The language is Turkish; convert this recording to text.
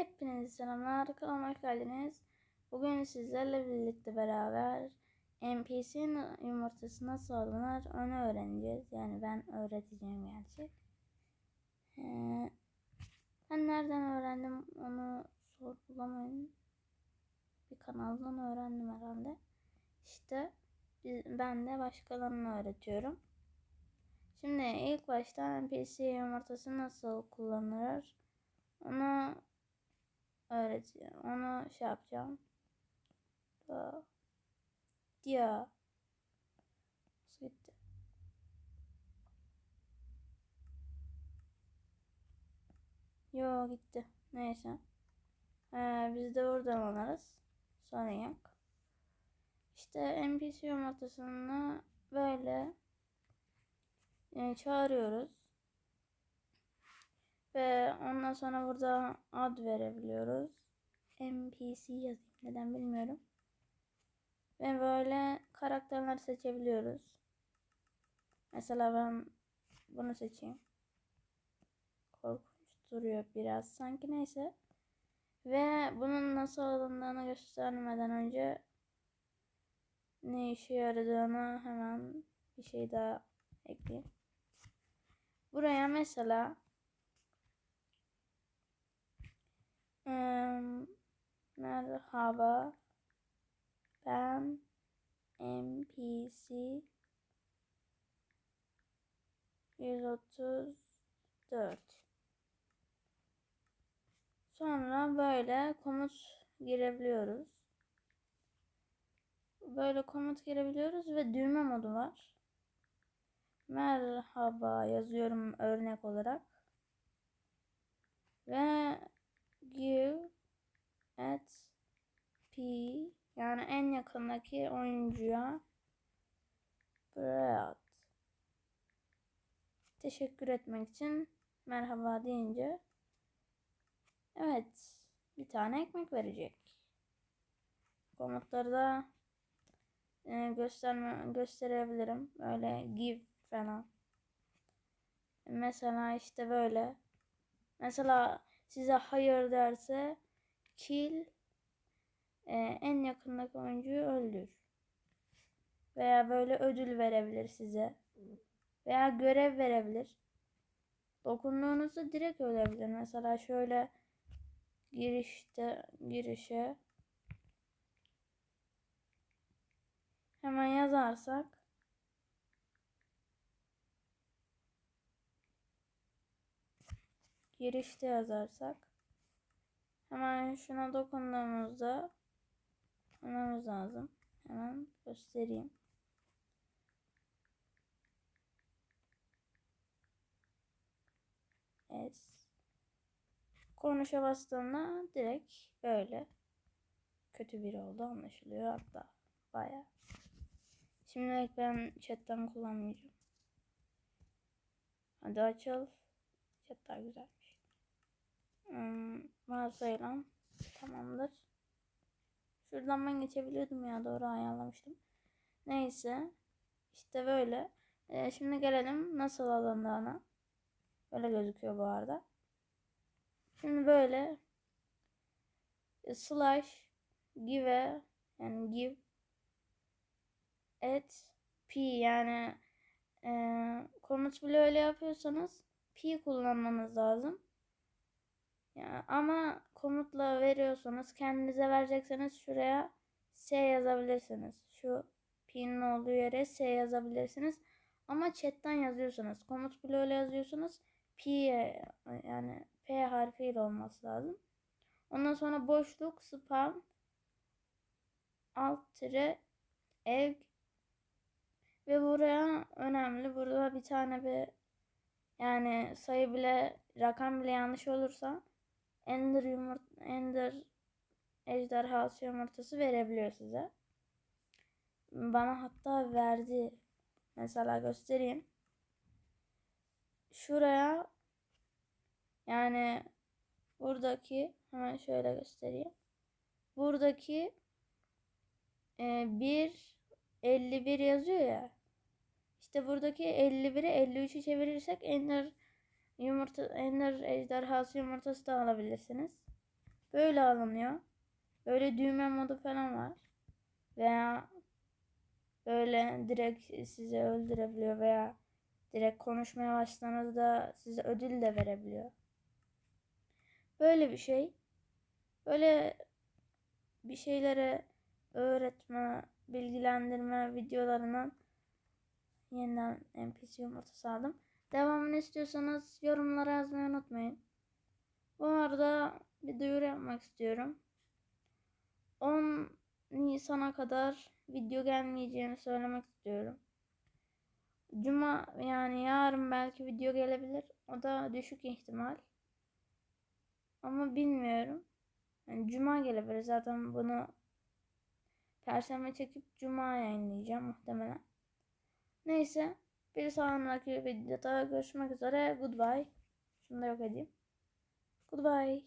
Hepinize selamlar. Kanalıma hoş geldiniz. Bugün sizlerle birlikte beraber NPC'nin yumurtası nasıl alınır onu öğreneceğiz. Yani ben öğreteceğim gerçi. Ee, ben nereden öğrendim onu sorgulamayın. Bir kanaldan öğrendim herhalde. İşte ben de başkalarına öğretiyorum. Şimdi ilk başta NPC yumurtası nasıl kullanılır onu öğreteceğim. Onu şey yapacağım. Da. Dia. Nasıl gitti? Yo gitti. Neyse. Ee, biz de buradan alırız. Sorun yok. İşte NPC yumurtasını böyle e, çağırıyoruz. Ve ondan sonra burada ad verebiliyoruz. NPC yazayım. Neden bilmiyorum. Ve böyle karakterler seçebiliyoruz. Mesela ben bunu seçeyim. Korkunç duruyor biraz sanki neyse. Ve bunun nasıl alındığını göstermeden önce ne işe yaradığını hemen bir şey daha ekleyeyim. Buraya mesela merhaba ben NPC 134 Sonra böyle komut girebiliyoruz. Böyle komut girebiliyoruz ve düğme modu var. Merhaba yazıyorum örnek olarak. Ve give at yani en yakındaki oyuncuya Brad teşekkür etmek için merhaba deyince evet bir tane ekmek verecek. Komutları da e, gösterme gösterebilirim. Öyle give falan. Mesela işte böyle. Mesela size hayır derse kill e, en yakındaki oyuncuyu öldür. Veya böyle ödül verebilir size. Veya görev verebilir. Dokunduğunuzda direkt ölebilir. Mesela şöyle girişte girişe hemen yazarsak girişte yazarsak hemen şuna dokunduğumuzda anlamamız lazım. Hemen göstereyim. Evet. Konuşa bastığımda direkt böyle kötü biri oldu anlaşılıyor hatta baya. Şimdilik ben chatten kullanmayacağım. Hadi açıl. Chatler güzelmiş. Hmm, varsayılan tamamdır. Şuradan ben geçebiliyordum ya doğru ayarlamıştım. Neyse. işte böyle. Ee, şimdi gelelim nasıl alındığına. Böyle gözüküyor bu arada. Şimdi böyle slash give yani give at p yani e, komut bile öyle yapıyorsanız P kullanmanız lazım. Ya, ama komutla veriyorsanız kendinize verecekseniz şuraya S yazabilirsiniz. Şu P'nin olduğu yere S yazabilirsiniz. Ama chatten yazıyorsanız komut bile öyle yazıyorsanız P yani P harfiyle olması lazım. Ondan sonra boşluk spam alt tire ev ve buraya önemli. Burada bir tane bir yani sayı bile rakam bile yanlış olursa Ender yumurt Ender ejderhası yumurtası verebiliyor size. Bana hatta verdi. Mesela göstereyim. Şuraya yani buradaki hemen şöyle göstereyim. Buradaki e, 1 51 yazıyor ya. İşte buradaki 51'i 53'ü çevirirsek Ender yumurta Ender ejderhası yumurtası da alabilirsiniz. Böyle alınıyor. Böyle düğme modu falan var. Veya böyle direkt sizi öldürebiliyor veya direkt konuşmaya başladığınızda size ödül de verebiliyor. Böyle bir şey. Böyle bir şeylere öğretme, bilgilendirme videolarından yeniden NPC yumurtası aldım. Devamını istiyorsanız yorumlara yazmayı unutmayın. Bu arada bir duyuru yapmak istiyorum. 10 Nisan'a kadar video gelmeyeceğini söylemek istiyorum. Cuma yani yarın belki video gelebilir. O da düşük ihtimal. Ama bilmiyorum. Yani Cuma gelebilir. Zaten bunu Perşembe çekip Cuma yayınlayacağım muhtemelen. Neyse. Bir sonraki videoda görüşmek üzere. Goodbye. Şunu da yok edeyim. Goodbye.